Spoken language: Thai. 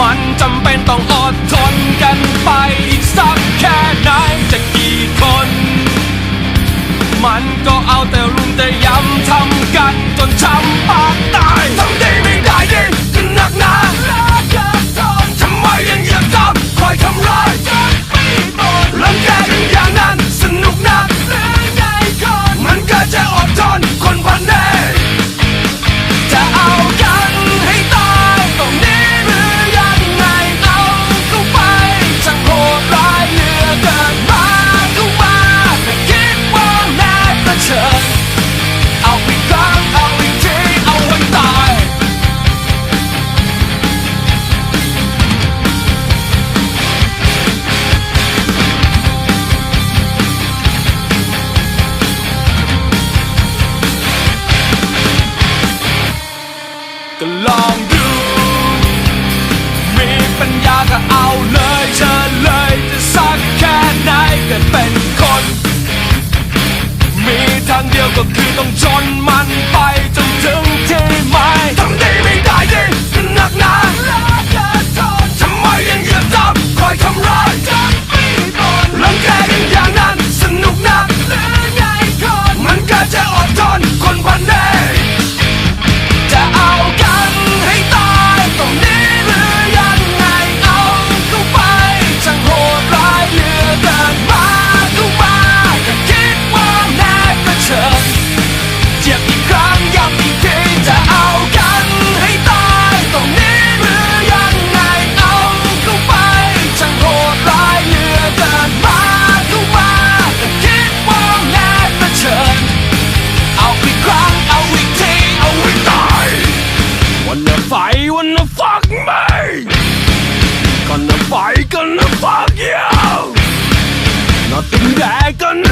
มันจำเป็นต้องอดทนกันไปอีกสักแค่ไหนจะกี่คน มันก็เอาแต่รุมแต่ย้ำทำกันจนช้ำปากตายทำดีไม่ได้ดีก็หนักหนาทำไมยังอยากทำคอยทำร้ายลังแกกันอย่างนั้นสนุกนักมันก็จะอดทนคนพันเน่ ก็ลองดู มีปัญญาก็เอาเลยเชิญเลยจะสักแค่ไหนก็เป็นคน มีทางเดียวก็คือต้องจนมัน wanna fuck me. Gonna fight gonna fuck you. Nothing that gonna